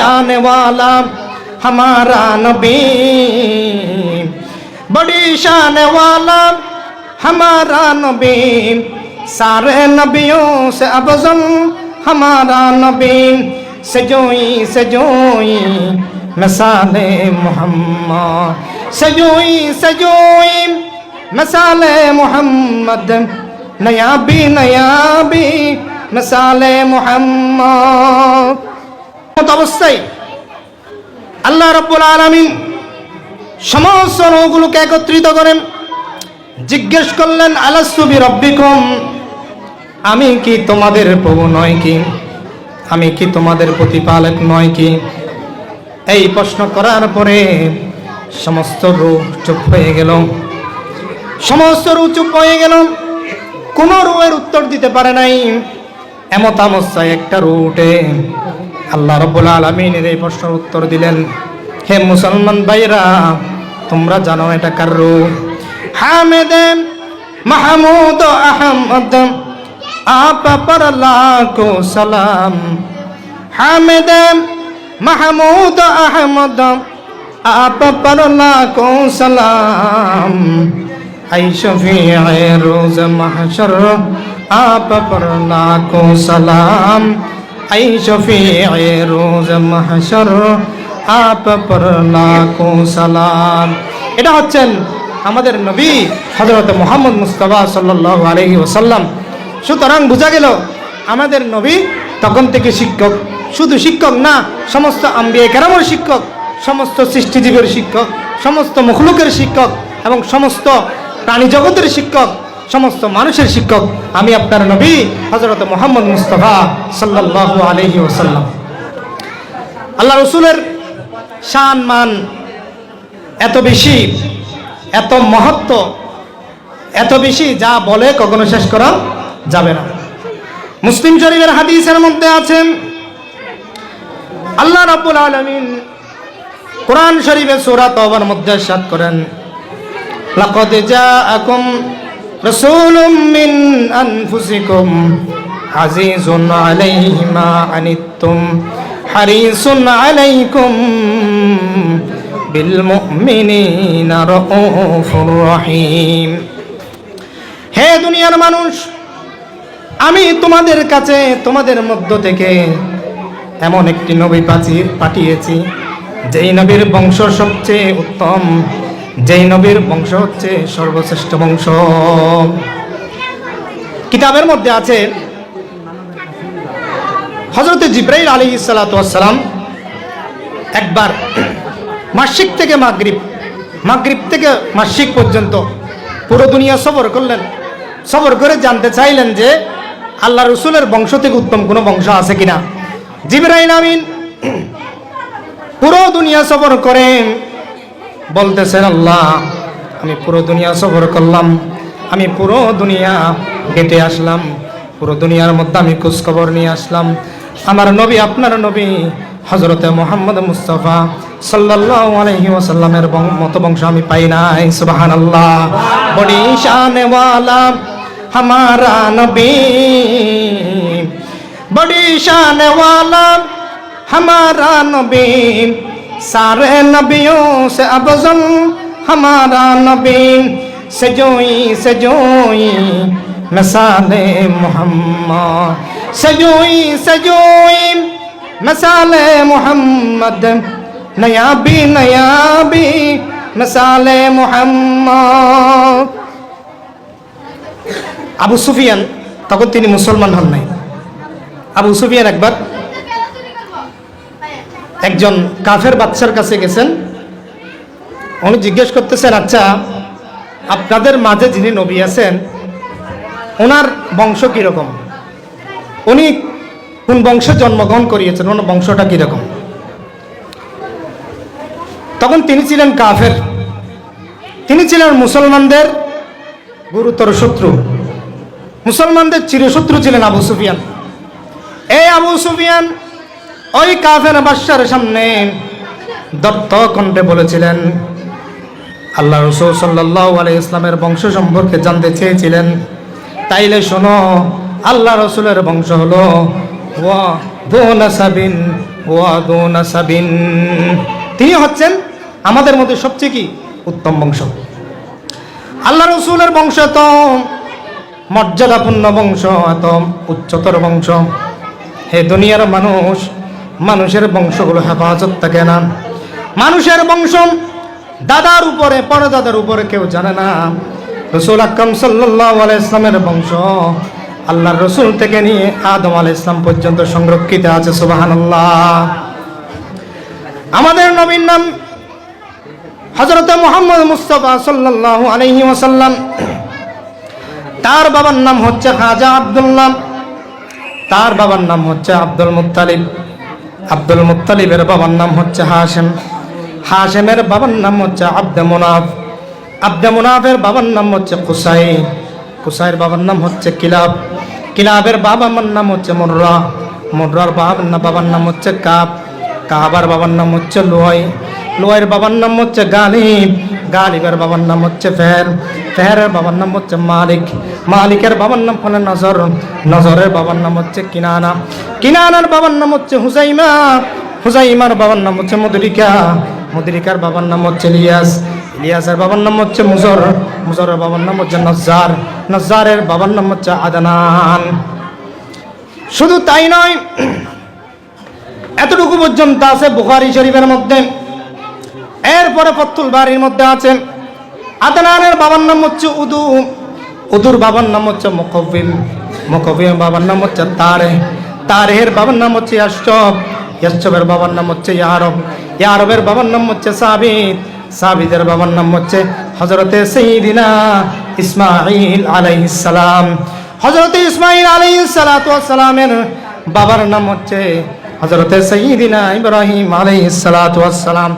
शान वाला हमारा नबी। बड़ी शान वाला हमारा नबी। सारे नबियों से अफजल हमारा नबी। सजोई सजोई मिसाल मोहम्मद। सजोई सजोई मिसाल मोहम्मद। नया भी नया भी मिसाल मोहम्मद। অবস্থায় আল্লাহ রব্বুল আলমিন সমস্ত নৌগুলোকে একত্রিত করেন। জিজ্ঞেস করলেন আলাসুবি রব্বিকম আমি কি তোমাদের প্রভু নয় কি? আমি কি তোমাদের প্রতিপালক নয় কি? এই প্রশ্ন করার পরে সমস্ত রূপ চুপ হয়ে গেল। সমস্ত রূপ চুপ হয়ে গেল। কোনো রুয়ের উত্তর দিতে পারে নাই। এমত অবস্থায় একটা রু উঠে। আল্লাহ রব্বুল আলমিনের এই প্রশ্নের উত্তর দিলেন, হে মুসলমান ভাইরা তোমরা জানো এটা কার রূপ? মাহমুদ আহমদ, আপ পর সালাম। হামেদ মাহমুদ আহমদ, আপ সালাম। আই রোজা রোজ মাহশর, আপ সালাম। এটা হচ্ছেন আমাদের নবী হজরত মোহাম্মদ মুস্তফা সাল্লাহ আলহি ওসাল্লাম সুতরাং বোঝা গেল আমাদের নবী তখন থেকে শিক্ষক। শুধু শিক্ষক না, সমস্ত আম্বিয়া কেরামর শিক্ষক, সমস্ত সৃষ্টিজীবের শিক্ষক, সমস্ত মুখলুকের শিক্ষক এবং সমস্ত প্রাণী জগতের শিক্ষক সমস্ত মানুষের শিক্ষক, আমি আপনার নবী হজরত মোহাম্মদ মুস্তফা সাল্লাহ আলহি ওসাল্লাম আল্লাহ রসুলের শান মান এত বেশি, এত মহত্ব, এত বেশি যা বলে কখনো শেষ করা যাবে না। মুসলিম শরীফের হাদিসের মধ্যে আছেন, আল্লাহ রাব্বুল আলামিন কোরআন শরীফে সূরা তওবার মধ্যে সাত করেন, লাকাদ জাআকুম রাসূলুম মিন আনফুসিকুম আজিজুন আলাইহি মা আনিত্তুম হারিসুন আলাইকুম বিল মুমিনিনা রাউফুর রহিম। হে দুনিয়ার মানুষ, আমি তোমাদের কাছে, তোমাদের মধ্য থেকে এমন একটি নবী পাঠিয়েছি, যেই নবীর বংশ সবচেয়ে উত্তম। যেই নবীর বংশ হচ্ছে সর্বশ্রেষ্ঠ বংশ। কিতাবের মধ্যে আছে হজরত জিব্রাইল আলী সালাতাম একবার মাসিক থেকে মাগরিব মাগরিব থেকে মাসিক পর্যন্ত পুরো দুনিয়া সফর করলেন। সফর করে জানতে চাইলেন যে আল্লাহ রসুলের বংশ থেকে উত্তম কোনো বংশ আছে কিনা। জিবরাইল আমিন পুরো দুনিয়া সফর করেন। বলতেছেন, আল্লাহ, আমি পুরো দুনিয়া সফর করলাম, আমি পুরো দুনিয়া হেঁটে আসলাম, পুরো দুনিয়ার মধ্যে আমি খোঁজখবর নিয়ে আসলাম। আমার নবী, আপনার নবী হজরতে মোহাম্মদ মুস্তফা সাল্লাহ আলহি ওসাল্লামের মত বংশ আমি পাই নাই সুবাহান আল্লাহ বড়ি শানওয়ালা হামারা নবী। বড়ি শানওয়ালা হামারা নবী। سارے نبیوں سے افضل ہمارا نبی سجوئی سجوئی مثال محمد سجوئی سجوئی مثال محمد نیا بھی نیا بھی مثال محمد আবু সুফিয়ান তখন তিনি মুসলমান হন নাই আবু সুফিয়ান একবার একজন কাফের বাচ্চার কাছে গেছেন। উনি জিজ্ঞেস করতেছেন আচ্ছা আপনাদের মাঝে যিনি নবী আছেন, ওনার বংশ কীরকম? উনি কোন বংশে জন্মগ্রহণ করিয়েছেন, ওনার বংশটা কীরকম? তখন তিনি ছিলেন কাফের। তিনি ছিলেন মুসলমানদের গুরুতর শত্রু। মুসলমানদের চিরশত্রু ছিলেন আবু সুফিয়ান। এই আবু সুফিয়ান ওই কাফের বাদশার সামনে দত্ত কণ্ঠে বলেছিলেন, আল্লাহ রসুল সাল্লাহ আলাই ইসলামের বংশ সম্পর্কে জানতে চেয়েছিলেন। তাইলে শোনো, আল্লাহ রসুলের বংশ হলো নাসাবিন তিনি হচ্ছেন আমাদের মধ্যে সবচেয়ে কি? উত্তম বংশ। আল্লাহ রসুলের বংশ তো মর্যাদাপূর্ণ বংশ, এত উচ্চতর বংশ। হে দুনিয়ার মানুষ মানুষের বংশগুলো হেফাজত থাকে না। মানুষের বংশ দাদার উপরে, পরদাদার উপরে কেউ জানে না। রসুল আকরম সাল্লাহ ইসলামের বংশ আল্লাহর রসুল থেকে নিয়ে আদম আল ইসলাম পর্যন্ত সংরক্ষিত আছে সুবাহান আমাদের নবীর নাম হজরত মোহাম্মদ মুস্তফা সাল্লাহ আলহি ওয়াসাল্লাম। তার বাবার নাম হচ্ছে খাজা আবদুল্লাহ। তার বাবার নাম হচ্ছে আব্দুল মুত্তালিব। আব্দুল মুত্তালিবের বাবার নাম হচ্ছে হাশেম হাশেমের বাবার নাম হচ্ছে আব্দে মুনাফ আব্দে মুনাফের বাবার নাম হচ্ছে কুসাই কুসাইয়ের বাবার নাম হচ্ছে কিলাব কিলাবের বাবার নাম হচ্ছে মুর্রা মুর্রার বাবার বাবার নাম হচ্ছে কাব কাবার বাবার নাম হচ্ছে লোহাই লোহাইয়ের বাবার নাম হচ্ছে গালিব গালিবের বাবার নাম হচ্ছে ফের ফেরের বাবার নাম হচ্ছে মালিক মালিকের বাবার নাম হলে নজর নজরের বাবার নাম হচ্ছে কিনানা। কিনানার বাবার নাম হচ্ছে হুসাইমা হুসাইমার বাবার নাম হচ্ছে মদরিকা। মদরিকার বাবার নাম হচ্ছে ইলিয়াস। ইলিয়াসের বাবার নাম হচ্ছে মুজর। মুজরের বাবার নাম হচ্ছে নজ্জার। নজ্জারের বাবার নাম হচ্ছে আদানান। শুধু তাই নয়, এতটুকু পর্যন্ত আছে বুখারি শরীফের মধ্যে। এরপরে পত্তুল বাড়ির মধ্যে আছে। আদানানের বাবার নাম হচ্ছে উদু। উদুর বাবার নাম হচ্ছে মকবিল মকবিল বাবার নাম হচ্ছে তারে। তারের বাবার নাম হচ্ছে ইয়াসব ইয়াসবের বাবার নাম হচ্ছে ইয়ারব, ইয়ারবের বাবার নাম হচ্ছে সাবিদ সাবিদের বাবার নাম হচ্ছে হজরতে সঈদিনা ইসমাইল আলাইহিস সালাম। হজরতে ইসমাইল আলাইহিস সালামের বাবার নাম হচ্ছে হজরতে সঈদিনা ইব্রাহিম আলাইহিস সালাম।